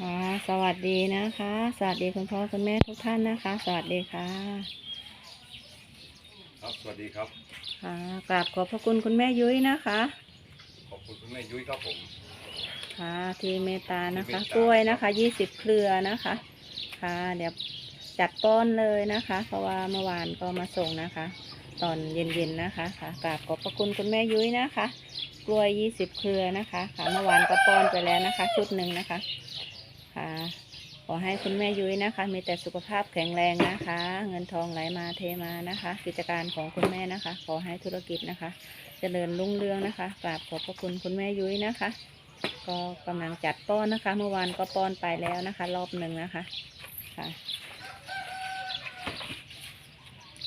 ค่ะสวัสดีนะคะ สวัสดีคุณพ่อคุณแม่ทุกท่านนะคะ สวัสดีค่ะ ครับสวัสดีครับ ค่ะกราบขอบพระคุณคุณแม่ยุ้ยนะคะ ขอบคุณคุณแม่ยุ้ยครับผม ค่ะที่เมตตานะคะที่เมตตากล้วยนะคะยี่สิบเครือนะคะ ค่ะ เดี๋ยวจัดป้อนเลยนะคะ เพราะว่าเมื่อวานก็มาส่งนะคะ ตอนเย็นๆนะคะค่ะกราบขอบพระคุณคุณแม่ยุ้ยนะคะ กล้วยยี่สิบเครือนะคะ ค่ะเมื่อวานก็ป้อนไปแล้วนะคะ ชุดหนึ่งนะคะค่ะ ขอให้คุณแม่ยุ้ยนะคะ มีแต่สุขภาพแข็งแรงนะคะ เงินทองไหลมาเทมานะคะ กิจการของคุณแม่นะคะ ขอให้ธุรกิจนะคะ เจริญรุ่งเรืองนะคะกราบขอบพระคุณคุณแม่ยุ้ยนะคะ ก็กำลังจัดป้อนนะคะ เมื่อวานก็ป้อนไปแล้วนะคะ รอบหนึ่งนะคะค่ะ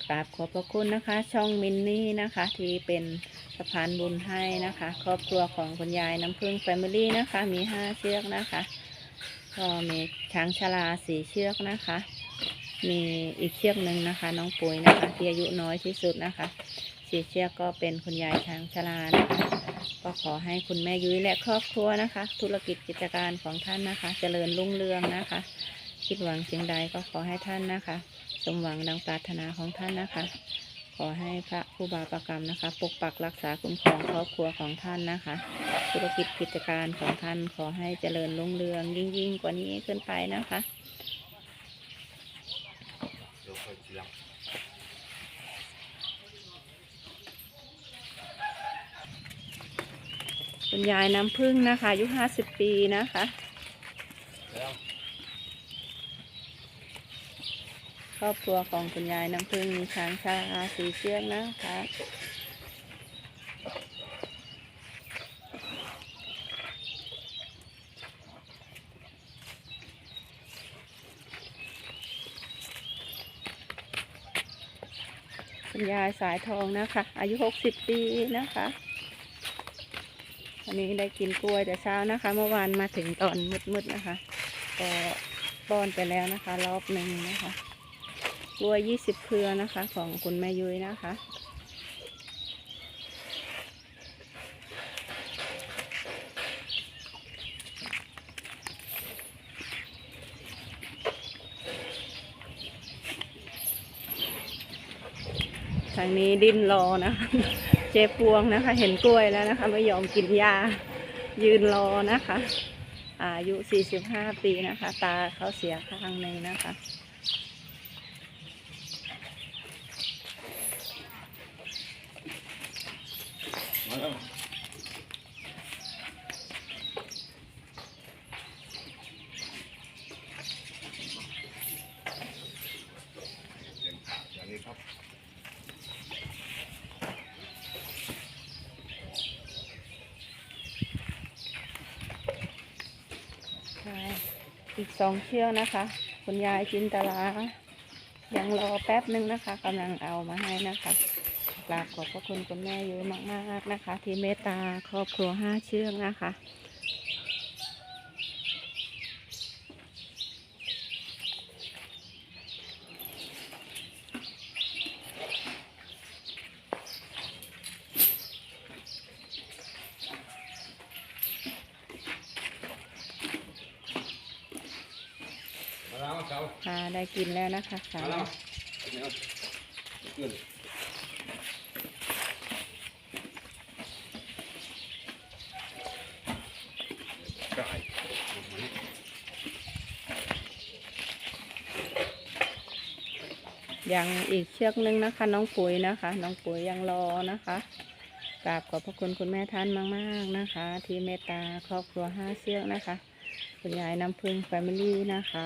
กราบขอบพระคุณนะคะ ช่องมินนี่นะคะ ที่เป็นสะพานบุญให้นะคะ ครอบครัวของคุณยายน้ำพึ่งแฟมิลี่นะคะ มีห้าเชือกนะคะ ก็มีช้างชลาสี่เชือกนะคะ มีอีกเชือกหนึ่งนะคะ น้องปุ๋ยนะคะ ที่อายุน้อยที่สุดนะคะ สี่เชือกก็เป็นคุณยายช้างชรานะคะก็ขอให้คุณแม่ยุ้ยและครอบครัวนะคะ ธุรกิจกิจการของท่านนะคะ เจริญรุ่งเรืองนะคะ คิดหวังสิ่งใดก็ขอให้ท่านนะคะ สมหวังดังปรารถนาของท่านนะคะ ขอให้พระครูบาประกรรมนะคะ ปกปักรักษาคุ้มครองครอบครัวของท่านนะคะ ธุรกิจกิจการของท่านขอให้เจริญรุ่งเรืองยิ่งยิ่งกว่านี้ขึ้นไปนะคะคุณยายน้ำพึ่งนะคะอายุห้าสิบปีนะคะ แล้ว ค รอบครัวของคุณยายน้ำพึ่งมีช้างชาสีเชือกนะคะคุณยายสายทองนะคะ อายุหกสิบปีนะคะวันนี้ได้กินกล้วยแต่เช้านะคะ เมื่อวานมาถึงตอนมืดๆนะคะ ก็ป้อนไปแล้วนะคะ รอบหนึ่งนะคะ กล้วยยี่สิบเครือนะคะ ของคุณแม่ยุ้ยนะคะ ทางนี้ดิ้นรอนะคะเจ๊พวงนะคะ เห็นกล้วยแล้วนะคะ ไม่ยอมกินยา ยืนรอนะคะ อายุ 45 ปีนะคะ ตาเขาเสียข้างหนึ่งนะคะ มาแล้ว อย่างนี้ครับอีกสองเชือกนะคะ คุณยายจินตลายังรอแป๊บนึงนะคะกำลังเอามาให้นะคะ กราบขอบพระคุณคุณแม่เยอะมากๆนะคะ ที่เมตตาครอบครัวห้าเชือกนะคะมาแล้วมาเช้าค่ะได้กินแล้วนะคะค่ะมาแล้วเนี่ ยังอีกเชือกนึงนะคะ น้องปุ๋ยนะคะ น้องปุ๋ยยังรอนะคะกราบขอบพระคุณคุณแม่ท่านมากๆนะคะ ที่เมตตาครอบครัวห้าเชือกนะคะ คุณยายน้ำพึ่งแฟมิลี่นะคะ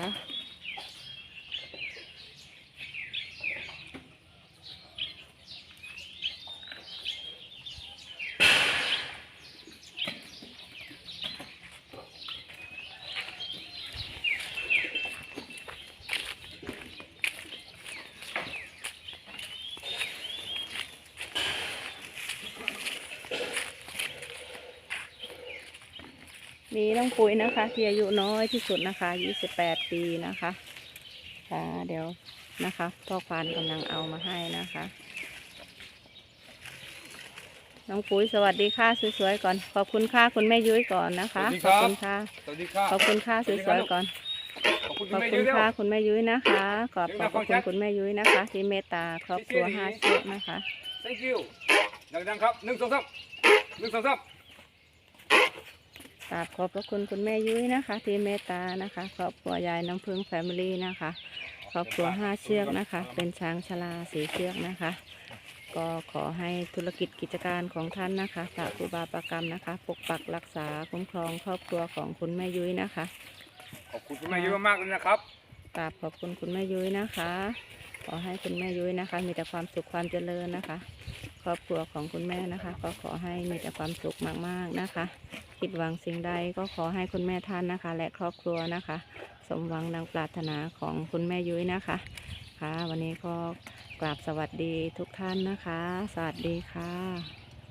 มีน้องปุ๋ยนะคะ ที่อายุน้อยที่สุดนะคะ28ปีนะคะค่ะเดี๋ยวนะคะพ่อควานกำลังเอามาให้นะคะ น้องปุ๋ยสวัสดีค่ะสวยๆก่อน ขอบคุณค่ะคุณแม่ยุ้ยก่อนนะคะ สวัสดีขครัอบบ คุณค่ะ สวัสดีครับขอบคุณค่ะสวยๆก่อน ขอบคุณขอบแม่คุเยณอะค่ะๆคุณแม่ยุ้ยนะคะขอบเดี๋ยวขอบนะคุณฟังชัดคุณแม่ยุ้ยนะคะ ที่เมตตาครอบครัวเสียห้าดีเชือกนะคะ thank you ดังๆครับหนึ่งสองสามหนึ่งสองสาม กราบขอบพระคุณคุณแม่ยุ้ยนะคะ ที่เมตตานะคะครอบครัวยายน้ำพึ่งแฟมิลี่นะคะครอบครัวห้าเชือกนะคะ เป็นช้างชลาสีเชือกนะคะ ก็ขอให้ธุรกิจกิจการของท่านนะคะพระครูบาประกรรมนะคะ ปกปักรักษาคุ้มครองครอบครัวของคุณแม่ยุ้ยนะคะขอบคุณคุณแม่เยอะมากๆเลยนะครับกราบขอบคุณคุณแม่ยุ้ยนะคะ ขอให้คุณแม่ยุ้ยนะคะ มีแต่ความสุขความเจริญนะคะค รอบครัวของคุณแม่นะคะ ก็ขอให้มีแต่ความสุขมากๆนะคะ คิดหวังสิ่งใดก็ขอให้คุณแม่ท่านนะคะ และครอบครัวนะคะ สมหวังดังปรารถนาของคุณแม่ยุ้ยนะคะค่ะวันนี้ก็กราบสวัสดีทุกท่านนะคะ สวัสดีค่ะ